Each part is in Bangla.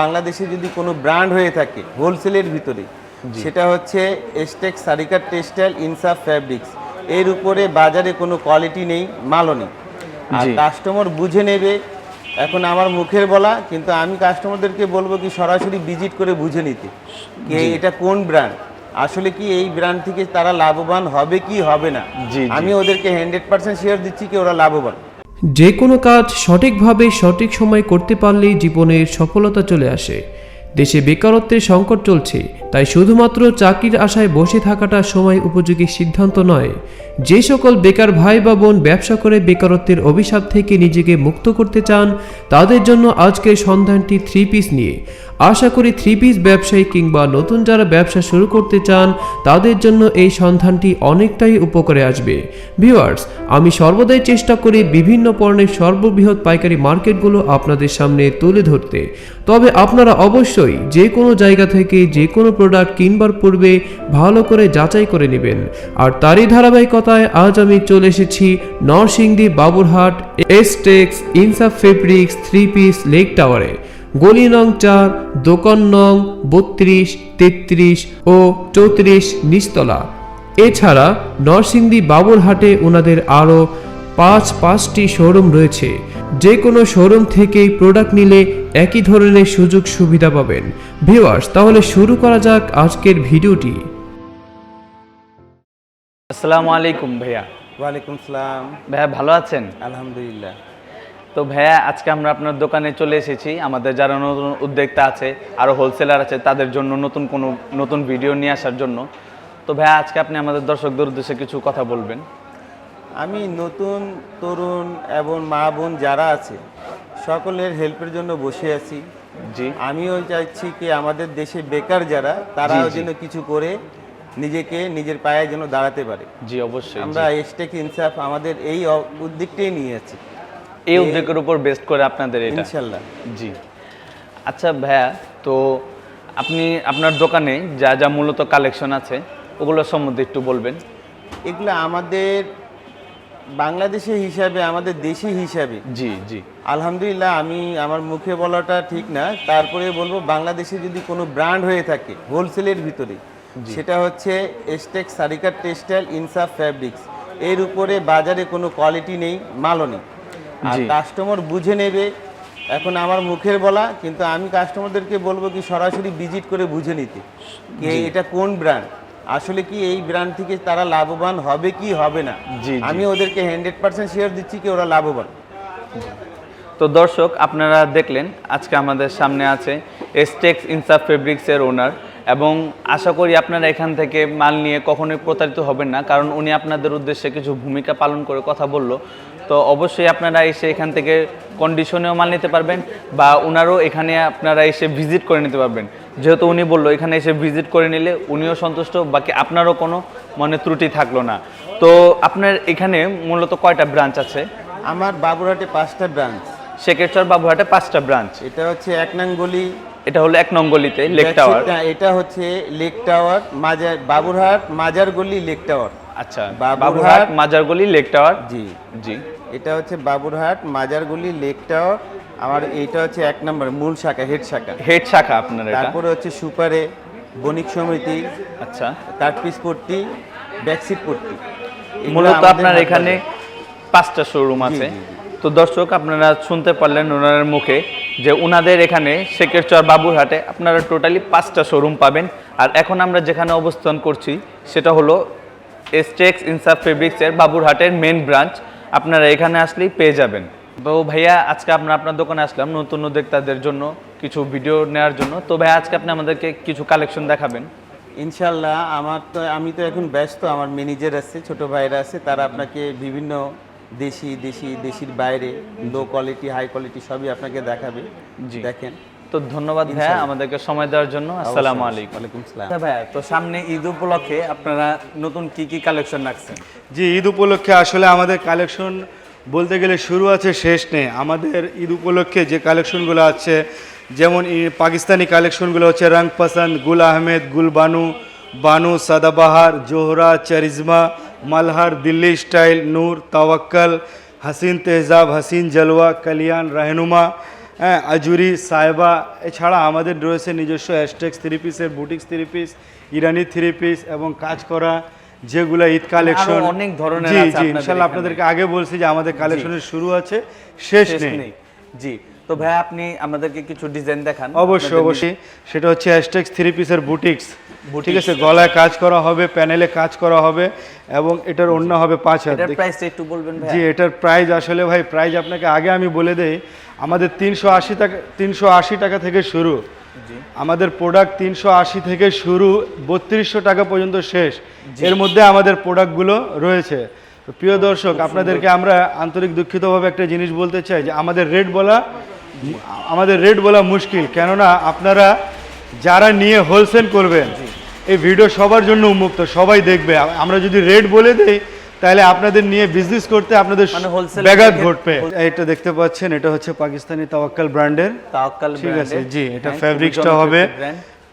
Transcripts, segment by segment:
বাংলাদেশে যদি কোনো ব্র্যান্ড হয়ে থাকে হোলসেলের ভিতরে সেটা হচ্ছে এস্টেক সারিকার টেক্সটাইল ইনসাফ ফ্যাব্রিক্স এর উপরে বাজারে কোনো কোয়ালিটি নেই মালও নেই। আর কাস্টমার বুঝে নেবে এখন আমার মুখের বলা কিন্তু আমি কাস্টমারদেরকে বলব কি সরাসরি ভিজিট করে বুঝে নিতে কি এটা কোন ব্র্যান্ড। আসলে কি এই ব্র্যান্ড থেকে তারা লাভবান হবে কি হবে না। আমি ওদেরকে হান্ড্রেড পার্সেন্ট শেয়ার দিচ্ছি কি ওরা লাভবান। যে কোনো কাজ সঠিকভাবে সঠিক সময় করতে পারলেই জীবনের সফলতা চলে আসে। দেশে বেকারত্বের সংকট চলছে, তাই শুধুমাত্র চাকরির আশায় বসে থাকাটা সময় উপযোগী সিদ্ধান্ত নয়। যে সকল বেকার ভাই বা বোন ব্যবসা করে বেকারত্বের অভিশাপ থেকে নিজেকে মুক্ত করতে চান, তাদের জন্য আজকের সন্ধানটি থ্রি পিস নিয়ে। আশা করি থ্রি পিস ব্যবসায়ী কিংবা নতুন যারা ব্যবসা শুরু করতে চান, তাদের জন্য এই সন্ধানটি অনেকটাই উপকারে আসবে। ভিউয়ার্স, আমি সর্বদাই চেষ্টা করি বিভিন্ন পণ্যের সর্ববৃহৎ পাইকারি মার্কেটগুলো আপনাদের সামনে তুলে ধরতে। তবে আপনারা অবশ্যই যে কোনো জায়গা থেকে যে কোনো প্রোডাক্ট কিনবার পূর্বে ভালো করে যাচাই করে নেবেন। আর তারই ধারাবাহিকতায় আজ আমি চলে এসেছি নরসিংদী বাবুরহাট এসটেক্স ইনসাফ ফেব্রিক্স থ্রি পিস লেক টাওয়ারে গলি নং চার, দোকান নং বত্রিশ, তেত্রিশ ও চৌত্রিশ নিচতলা। এছাড়া নরসিংদী বাবুরহাটে ওনাদের আরও পাঁচ, পাঁচটি শোরুম রয়েছে। যে কোনো শোরুম থেকেই প্রোডাক্ট নিলে একই ধরনের সুযোগ সুবিধা পাবেন। ভিওয়ার্স তাহলে শুরু করা যাক আজকের ভিডিওটি। আসসালামু আলাইকুম ভাইয়া। ওয়ালাইকুম সালাম। ভাইয়া ভালো আছেন? আলহামদুলিল্লাহ। তো ভাইয়া আজকে আমরা আপনার দোকানে চলে এসেছি। আমাদের যারা নতুন উদ্যোক্তা আছে আরও হোলসেলার আছে তাদের জন্য নতুন কোনো নতুন ভিডিও নিয়ে আসার জন্য। তো ভাইয়া আজকে আপনি আমাদের দর্শকদের উদ্দেশ্যে কিছু কথা বলবেন। আমি নতুন তরুণ এবং মা বোন যারা আছে সকলের হেল্পের জন্য বসে আছি। জি। আমিও চাইছি কি আমাদের দেশে বেকার যারা তারাও। যেন কিছু করে নিজেকে নিজের পায়ে যেন দাঁড়াতে পারে। জি অবশ্যই আমরা। এস্টেক ইনসাফ আমাদের এই উদ্যোগটাই নিয়ে আছি এই উদ্যোগের উপর বেস্ট করে আপনাদের এটা। ইনশাল্লাহ। জি। আচ্ছা ভাইয়া তো আপনি আপনার দোকানে যা যা মূলত কালেকশন আছে ওগুলো সম্বন্ধে একটু বলবেন। এগুলো আমাদের বাংলাদেশে হিসাবে আমাদের দেশি হিসাবে। জি জি। আলহামদুলিল্লাহ আমি আমার মুখে বলাটা ঠিক না। তারপরে বলব বাংলাদেশে যদি কোনো ব্র্যান্ড হয়ে থাকে হোলসেলের ভিতরে সেটা হচ্ছে এস্টেক সারিকার টেক্সটাইল ইনসাফ ফ্যাব্রিক্স এর উপরে বাজারে কোনো কোয়ালিটি নেই মালও নেই। আর কাস্টমার বুঝে নেবে এখন আমার মুখের বলা কিন্তু আমি কাস্টমারদেরকে বলব কি সরাসরি ভিজিট করে বুঝে নিতে। কি এটা কোন ব্র্যান্ড আসলে কি এই ব্র্যান্ড থেকে তারা লাভবান হবে কি হবে না। আমি ওদেরকে হান্ড্রেড পার্সেন্ট শেয়ার দিচ্ছি কি ওরা লাভবান। তো দর্শক আপনারা দেখলেন আজকে আমাদের সামনে আছে এসটেক্স ইনসাফ ফেব্রিক্সের ওনার এবং আশা করি আপনারা এখান থেকে মাল নিয়ে কখনোই প্রতারিত হবেন না কারণ উনি আপনাদের উদ্দেশ্যে কিছু ভূমিকা পালন করে কথা বলল। তো অবশ্যই আপনারা এসে এখান থেকে কন্ডিশনেও মাল নিতে পারবেন বা ওনারও এখানে আপনারা এসে ভিজিট করে নিতে পারবেন। যেহেতু উনি বলল এখানে এসে ভিজিট করে নিলে উনিও সন্তুষ্ট বাকি আপনারও কোনো মনে ত্রুটি থাকল না। তো আপনার এখানে মূলত কয়টা ব্রাঞ্চ আছে? আমার বাবুরহাটে পাঁচটা ব্রাঞ্চ শেখেরচর বাবুহাটে পাঁচটা ব্রাঞ্চ এটা হচ্ছে এক নং গলি এটা হলো এক নঙ্গলিতে লেক টাওয়ার এটা- এটা হচ্ছে লেক টাওয়ার মাজার বাবুরহাট মাজার গলি লেক টাওয়ার আচ্ছা বাবুরহাট- মাজার গলি লেক টাওয়ার জি। জি। এটা হচ্ছে বাবুরহাট মাজার গলি লেক টাওয়ার আমার এইটা হচ্ছে এক নম্বর মূল শাখা হেড শাখা। হেড শাখা আপনার এটা। তারপরে হচ্ছে সুপারে বণিক সমিতি আচ্ছা। কাঠপিস পট্টি ব্যাকসিট পট্টি। মূলত আপনার এখানে পাঁচটা শোরুম আছে। তো দর্শক আপনারা শুনতে পারলেন ওনার মুখে। যে ওনাদের এখানে শেখেরচর বাবুরহাটে আপনারা টোটালি পাঁচটা শোরুম পাবেন। আর এখন আমরা যেখানে অবস্থান করছি, সেটা হলো এসটেক্স ইনসাফ ফেব্রিক্সের বাবুরহাটের মেন ব্রাঞ্চ আপনারা এখানে আসলেই পেয়ে যাবেন। তো ভাইয়া, আজকে আমরা আপনার দোকানে আসলাম নতুন উদ্যোক্তাদের জন্য কিছু ভিডিও নেওয়ার জন্য। তো ভাইয়া, আজকে আপনি আমাদেরকে কিছু কালেকশন দেখাবেন। ইনশাল্লাহ, আমার তো, আমি তো এখন ব্যস্ত, আমার ম্যানেজার আছে, ছোট ভাইরা আছে, তারা আপনাকে বিভিন্ন দেশি দেশি দেশির বাইরে লো কোয়ালিটি হাই কোয়ালিটি সবই আপনাকে দেখাবে। জি। দেখেন। তো ধন্যবাদ ভাইয়া আমাদেরকে সময় দেওয়ার জন্য। আসসালামু আলাইকুম। ওয়ালাইকুম সালাম আচ্ছা ভাইয়া তো সামনে ঈদ উপলক্ষে আপনারা নতুন কি কি কালেকশন রাখছেন? জি ঈদ উপলক্ষে আসলে আমাদের কালেকশন বলতে গেলে শুরু আছে শেষ নেই। আমাদের ঈদ উপলক্ষে যে কালেকশনগুলো আছে যেমন পাকিস্তানি কালেকশনগুলো হচ্ছে রং পসন্দ গুল আহমেদ গুল বানু বানু সাদাবাহার জোহরা চরিজমা মালহার দিল্লি স্টাইল নূর তাওয়াক্কল হাসিন তেহজাব হাসিন জলওয়া কলিয়ান रहनुमा হ্যাঁ আজুরি সাইবা এছাড়া আমাদের রয়েছে নিজস্ব অ্যাস্টেক্স থ্রি পিসের boutiques three piece Irani three piece এবং কাজ করা যেগুলো ঈদ কালেকশন অনেক ধরনের জি আছে জি আপনাদের ইনশাল্লাহ এখানে। আপনাদেরকে আগে বলছি যে আমাদের কালেকশনের শুরু আছে শেষ শেষ নেই নেই জি তো ভাই আপনি আমাদেরকে কিছু ডিজাইন দেখান। অবশ্যই অবশ্যই। সেটা হচ্ছে অ্যাস্টেক্স থ্রি পিসের বুটিক্স। ঠিক আছে গলায় কাজ করা হবে প্যানেলে কাজ করা হবে এবং এটার অন্য হবে পাঁচ হাজার প্রাইসটা একটু বলবেন ভাই জি এটার প্রাইস আসলে ভাই প্রাইস আপনাকে আগে আমি বলে দেই আমাদের তিনশো আশি টাকা তিনশো আশি টাকা থেকে শুরু। আমাদের প্রোডাক্ট তিনশো আশি থেকে শুরু বত্রিশশো টাকা পর্যন্ত শেষ। এর মধ্যে আমাদের প্রোডাক্টগুলো রয়েছে। তো প্রিয় দর্শক আপনাদেরকে আমরা আন্তরিক দুঃখিতভাবে একটা জিনিস বলতে চাই যে আমাদের রেট বলা আমাদের রেট বলা মুশকিল কেননা আপনারা যারা নিয়ে হোলসেল করবেন এই ভিডিও সবার জন্য উন্মুক্ত সবাই দেখবে। আমরা যদি রেট বলে দেই তাহলে আপনাদের নিয়ে বিজনেস করতে আপনাদের মানে ব্যাঘাত ঘটবে। এটা দেখতে পাচ্ছেন এটা হচ্ছে পাকিস্তানি তাওয়াক্কাল ব্র্যান্ডের। তাওয়াক্কাল ঠিক আছে জি এটা ফ্যাব্রিক্সটা হবে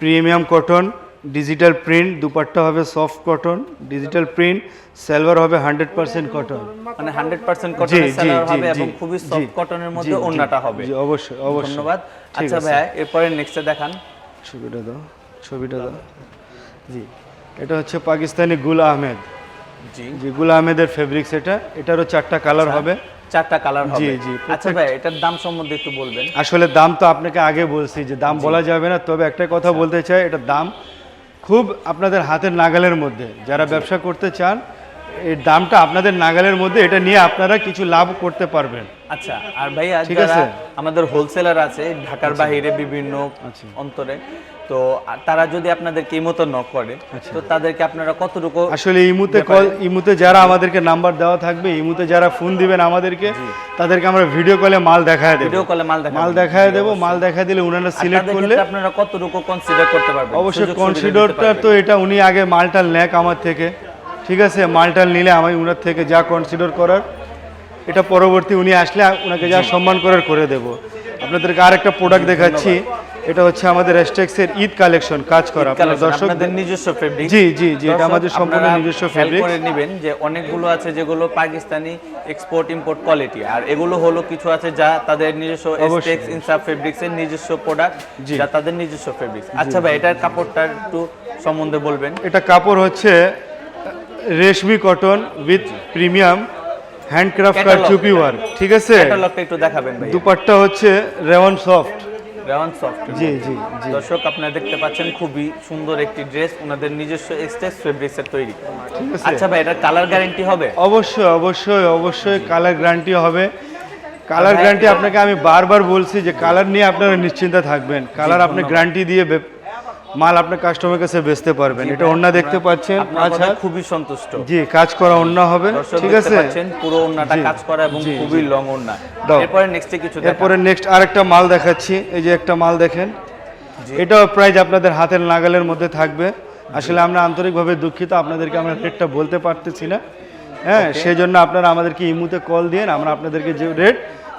premium cotton digital print dupatta হবে soft cotton digital print salwar হবে হান্ড্রেড পার্সেন্ট কটন মানে 100% জি কটনের জি জি হবে জি এবং খুবই সফট কটনের মধ্যে ওন্নাটা হবে। জি অবশ্যই অবশ্যই। ধন্যবাদ। আচ্ছা ভাই এরপরে নেক্সটে দেখান। ছবিটা দাও ছবিটা দাও। জি এটা হচ্ছে পাকিস্তানি গুল আহমেদ। জি। জি গুল আহমেদের ফেব্রিক্স এটা এটারও চারটা কালার হবে। চারটা কালার হবে। জি, জি, আচ্ছা ভাই এটার দাম সম্বন্ধে একটু বলবেন। আসলে দাম তো আপনাকে আগে বলছি যে দাম বলা যাবে না তবে একটা কথা বলতে চাই এটার দাম খুব আপনাদের হাতের নাগালের মধ্যে যারা ব্যবসা করতে চান এই দামটা আপনাদের নাগালের মধ্যে এটা নিয়ে আপনারা কিছু লাভ করতে পারবেন আচ্ছা আর ভাইয়া ঠিক আছে। আমাদের হোলসেলার আছে ঢাকার বাইরে বিভিন্ন আচ্ছা। অন্তরে তো তারা যদি আপনাদেরকে এই মতো নক করে আচ্ছা। তো তাদেরকে আপনারা কতটুকু আসলে ইমুতে কল ইমুতে যারা আমাদেরকে নাম্বার দেওয়া থাকবে ইমুতে যারা ফোন দিবেন আমাদেরকে তাদেরকে আমরা ভিডিও কলে মাল দেখায় দেবো। ভিডিও কলে মাল দেখাবেন মাল দেখায় দেবো মাল দেখায় দিলে উনারা সিলেক্ট করলে আপনারা কতটুকু কনসিডার করতে পারবেন? অবশ্যই কনসিডারটা তো এটা উনি আগে মালটাল নেক আমার থেকে। ঠিক আছে মালটাল নিলে আমি উনার থেকে যা কনসিডার করার এটা পরবর্তী উনি আসলে ওনাকে যা সম্মান করার করে দেব। আপনাদেরকে আরেকটা প্রোডাক্ট দেখাচ্ছি। এটা হচ্ছে আমাদের এস্টেক্সের ঈদ কালেকশন কাজ করা আপনারা Collection, দর্শক নিজস্ব ফেব্রিক জি, জি, জি, এটা আমাদের সম্পূর্ণ নিজস্ব ফেব্রিক করে নেবেন যে অনেকগুলো আছে যেগুলো পাকিস্তানি এক্সপোর্ট ইম্পোর্ট কোয়ালিটি আর এগুলো হলো কিছু আছে যা তাদের নিজস্ব অবশ্যই। এসটেক্স ইনসাফ ফেব্রিক্স এর নিজস্ব প্রোডাক্ট। যা তাদের নিজস্ব ফেব্রিক্স আচ্ছা ভাই এটার কাপড়টা একটু সম্বন্ধে বলবেন। এটা কাপড় হচ্ছে রেশমি cotton with premium handcraft Catalog। চুপি ওয়ার্ক ঠিক আছে? ক্যাটালগটা একটু দেখাবেন ভাই দুপাট্টা হচ্ছে রেওয়ান সফট রেওয়ান সফট জি জি জি। দর্শক আপনারা দেখতে পাচ্ছেন খুবই সুন্দর একটি ড্রেস ওনাদের নিজস্ব এক্সটেক্স ফেব্রিক্সের তৈরি। ঠিক আছে। আচ্ছা ভাই এটা কালার গ্যারান্টি হবে? অবশ্যই অবশ্যই অবশ্যই কালার গ্যারান্টি হবে। কালার গ্যারান্টি আপনাকে আমি বারবার বলছি যে কালার নিয়ে আপনারা নিশ্চিন্তে থাকবেন। কালার আপনি গ্যারান্টি দিয়ে মাল আপনার কাস্টমার কাছে বেচতে পারবেন। এটা অন্য দেখতে পাচ্ছেন। আচ্ছা। খুবই সন্তুষ্ট। জি কাজ করা অন্য হবে। ঠিক আছে? পুরো ওন্নাটা কাজ করা এবং খুবই লং ওন্না দাও। এরপরে নেক্সটে কিছু। এরপরে নেক্সট আরেকটা মাল দেখাচ্ছি। এই যে একটা মাল দেখেন। এটাও প্রাইস আপনাদের হাতের নাগালের মধ্যে থাকবে। আসলে আমরা আন্তরিকভাবে দুঃখিত আপনাদেরকে আমরা রেটটা বলতে পারতেছি না। হ্যাঁ সেই জন্য আপনারা আমাদেরকে ইমুতে কল দিয়ে আমরা আপনাদেরকে যে রেট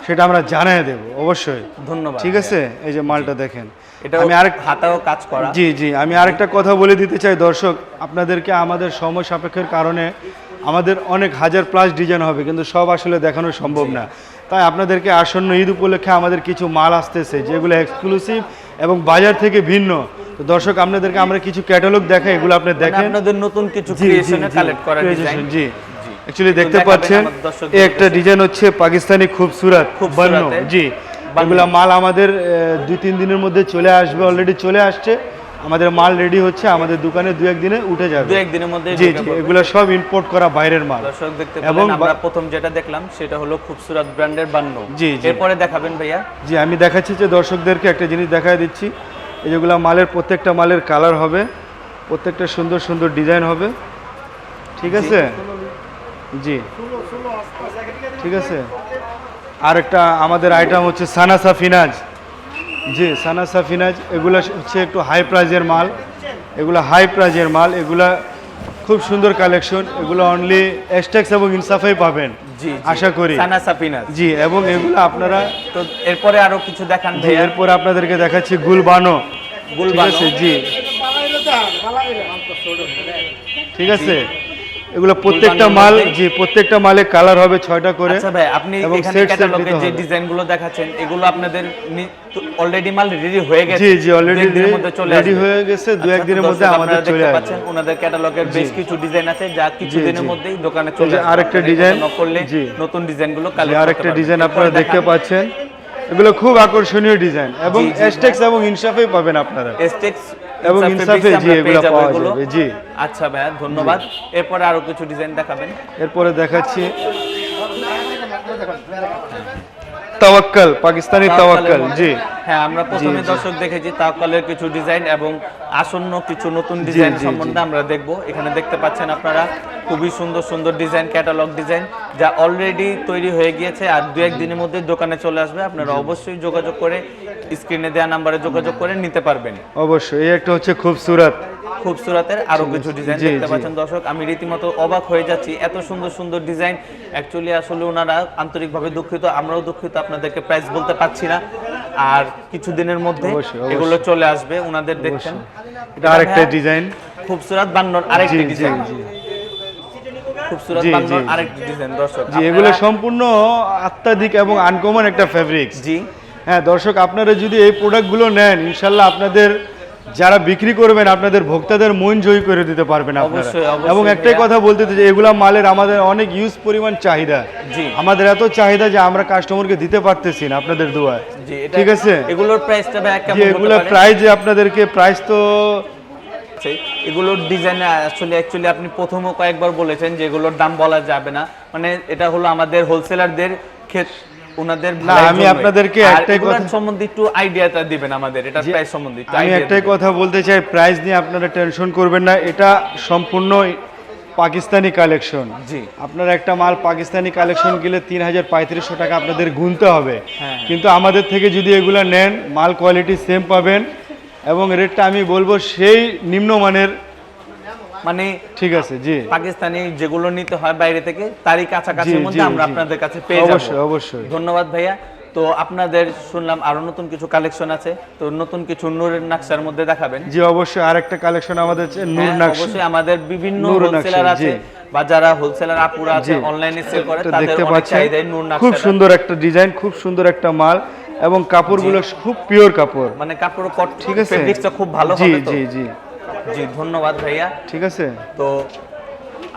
সেটা আমরা জানিয়ে দেব অবশ্যই। ধন্যবাদ। ঠিক আছে? এই যে মালটা দেখেন। এটা আমি আরেক হাতাও কাজ করা। জি জি আমি আরেকটা কথা বলে দিতে চাই দর্শক আপনাদেরকে আমাদের সময় সাপেক্ষের কারণে আমাদের অনেক হাজার প্লাস ডিজাইন হবে কিন্তু সব আসলে দেখানো সম্ভব না। তাই আপনাদেরকে আসন্ন ঈদ উপলক্ষে আমাদের কিছু মাল আসতেছে যেগুলো এক্সক্লুসিভ এবং বাজার থেকে ভিন্ন। তো দর্শক আপনাদেরকে আমরা কিছু ক্যাটালগ দেখাই এগুলো আপনি মানে দেখেন। আপনাদের নতুন কিছু ক্রিয়েশনে কালেক্ট করা ডিজাইন জি। অ্যাকচুয়ালি দেখতে পাচ্ছেন এই একটা ডিজাইন হচ্ছে পাকিস্তানি খুবসুরত বান্ন জি। এগুলা মাল আমাদের দুই তিন দিনের মধ্যে চলে আসবে অলরেডি চলে আসছে। আমাদের মাল রেডি হচ্ছে আমাদের দোকানে দু একদিনে উঠে যাবে। দু একদিনের মধ্যে জি জি এগুলো সব ইম্পোর্ট করা বাইরের মাল। দর্শক দেখতে এবং আমরা প্রথম যেটা দেখলাম সেটা হলো খুবসুরত ব্র্যান্ডের বান্ন জি, জি। এরপরে দেখাবেন ভাইয়া। জি আমি দেখাচ্ছি যে দর্শকদেরকে একটা জিনিস দেখায় দিচ্ছি। এই যেগুলো মালের প্রত্যেকটা মালের কালার হবে প্রত্যেকটা সুন্দর সুন্দর ডিজাইন হবে। ঠিক আছে? জি। ঠিক আছে। আর একটা আমাদের আইটেম হচ্ছে সানাসা ফিনাজ। জি সানাসা ফিনাজ এগুলো হচ্ছে একটু হাই প্রাইজের মাল। এগুলো হাই প্রাইজের মাল এগুলা খুব সুন্দর কালেকশন এগুলো অনলি এস্টেক্স এবং ইনসাফাই পাবেন। জি আশা করি। সানা সাফিনাজ জি এবং এগুলো আপনারা তো এরপরে আরও কিছু দেখান জি এরপর আপনাদেরকে দেখাচ্ছি গুলবানো। গুলবানো। জি। ঠিক আছে? এগুলো প্রত্যেকটা মাল? জি প্রত্যেকটা মালে কালার হবে ছয়টা করে। আচ্ছা ভাই আপনি এখানে দিতে যে। ডিজাইনগুলো দেখাচ্ছেন এগুলো আপনাদের অলরেডি মাল রেডি হয়ে গেছে। জি, জি, দু একদিনের মধ্যে চলে আসবে। হয়ে গেছে, দু আচ্ছা, একদিনের তো মধ্যে আমাদের আপনারা চলে দেখতে আসবে। পাচ্ছেন ওনাদের ক্যাটালগের বেশ কিছু ডিজাইন আছে যা কিছু দিনের মধ্যেই দোকানে চলে আসবে। আরেকটা ডিজাইন, করলে নতুন ডিজাইনগুলো কালেক্ট আরেকটা ডিজাইন আপনারা দেখতে পাচ্ছেন এগুলো খুব আকর্ষণীয় ডিজাইন এবং এসটেক্স এবং ইনসাফে পাবেন আপনারা। এস্টেক্স এবং ইনসাফে জি এগুলো পাওয়া যাবে জি। আচ্ছা ভাইয়া ধন্যবাদ। এরপরে আরও কিছু ডিজাইন দেখাবেন। এরপরে দেখাচ্ছি। তাওয়াক্কাল পাকিস্তানি তাওয়াক্কাল জি। হ্যাঁ আমরা প্রথমে দর্শক দেখেছি তাওকালের কিছু ডিজাইন এবং আসন্ন কিছু নতুন ডিজাইন। সম্বন্ধে আমরা দেখব। এখানে দেখতে পাচ্ছেন আপনারা খুবই সুন্দর সুন্দর ডিজাইন ক্যাটালগ ডিজাইন যা অলরেডি তৈরি হয়ে গিয়েছে আর দু এক দিনের মধ্যে দোকানে চলে আসবে। আপনারা অবশ্যই যোগাযোগ করে স্ক্রিনে দেওয়া নাম্বারে যোগাযোগ করে নিতে পারবেন। অবশ্যই এই একটা হচ্ছে খুবসুরত খুবসুরাতের আরও কিছু ডিজাইন দেখতে পাচ্ছেন। দর্শক আমি রীতিমতো অবাক হয়ে যাচ্ছি। এত সুন্দর সুন্দর ডিজাইন অ্যাকচুয়ালি আসলে ওনারা আন্তরিকভাবে দুঃখিত আমরাও দুঃখিত আপনাদেরকে প্রাইস বলতে পারছি না। আর কিছু দিনের মধ্যে। এগুলো চলে আসবে ওনাদের দেখছেন। এটা আরেকটা ডিজাইন খুবসুরাত বান্নর আরেকটি ডিজাইন। খুবসুরাত বান্নর। আরেকটি ডিজাইন দর্শক। জি এগুলো সম্পূর্ণ আত্মাধিক এবং আনকমন একটা ফ্যাব্রিক্স জি। হ্যাঁ দর্শক আপনারা যদি এই প্রোডাক্টগুলো নেন ইনশাল্লাহ আপনাদের যারা বিক্রি করবেন আপনাদের ভোক্তাদের মন জয়ী করে দিতে পারবেন আপনারা। এবং একটাই কথা বলতে যে এগুলা মালের আমাদের অনেক ইউজ পরিমাণ চাহিদা। আমাদের এত চাহিদা যে আমরা কাস্টমারকে দিতে পারতেছি না আপনাদের দোয়ায়। ঠিক আছে? এগুলোর প্রাইসটা ভাই যে কেমন হতে এগুলো প্রাইস আপনাদেরকে প্রাইস তো এগুলোর ডিজাইন আসলে অ্যাকচুয়ালি আপনি প্রথমও কয়েকবার বলেছেন যে এগুলোর দাম বলা যাবে না। মানে এটা হলো আমাদের হোলসেলারদের ক্ষেত ওনাদের আমি আপনাদেরকে একটাই কথা- সম্বন্ধে একটু আইডিয়াটা দিবেন আমাদের এটা প্রাইস সম্বন্ধে আমি একটাই কথা বলতে চাই প্রাইস নিয়ে আপনারা টেনশন করবেন না এটা সম্পূর্ণ পাকিস্তানি কালেকশন জি। আপনার একটা মাল পাকিস্তানি কালেকশন গেলে তিন হাজার পঁয়ত্রিশশো টাকা আপনাদের গুনতে হবে। হ্যাঁ। কিন্তু আমাদের থেকে যদি এগুলো নেন মাল কোয়ালিটি সেম পাবেন এবং রেটটা আমি বলব সেই নিম্নমানের মানে ঠিক আছে জি। পাকিস্তানি যেগুলো নিতে হয় বাইরে থেকে তারই কাছাকাছির মধ্যে আমরা আপনাদের কাছে পেয়ে যাব। অবশ্যই, অবশ্যই। ধন্যবাদ ভাইয়া। তো আপনাদের শুনলাম আরও নতুন কিছু কালেকশন আছে তো নতুন কিছু নূরের নকশার মধ্যে দেখাবেন। জি অবশ্যই আরেকটা কালেকশন আমাদের আছে, নূর হ্যাঁ, নাকশ। অবশ্যই আমাদের বিভিন্ন হোলসেলার আছে বা যারা হোলসেলার আপুরা আছে অনলাইনে সেল করে তাদের দেখতে অনেক চাহিদায় নূর খুব সুন্দর একটা ডিজাইন খুব সুন্দর একটা মাল এবং কাপড়গুলো খুব পিওর কাপড়। মানে কাপড় কট ঠিক আছে? ফেব্রিক্সটা খুব ভালো হবে তো? জি জি জি। ধন্যবাদ ভাইয়া। ঠিক আছে। তো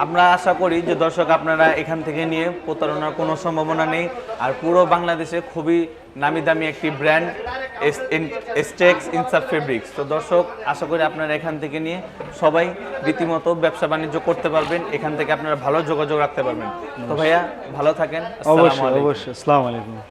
আমরা আশা করি যে দর্শক আপনারা এখান থেকে নিয়ে প্রতারণার কোনো সম্ভাবনা নেই। আর পুরো বাংলাদেশে খুবই নামি দামি একটি ব্র্যান্ড এস্টেক্স ইনসাফ ফেব্রিক্স। তো দর্শক আশা করি আপনারা এখান থেকে নিয়ে সবাই রীতিমতো ব্যবসা বাণিজ্য করতে পারবেন। এখান থেকে আপনারা ভালো যোগাযোগ রাখতে পারবেন। তো ভাইয়া ভালো থাকেন। অবশ্যই অবশ্যই। আসসালামু আলাইকুম।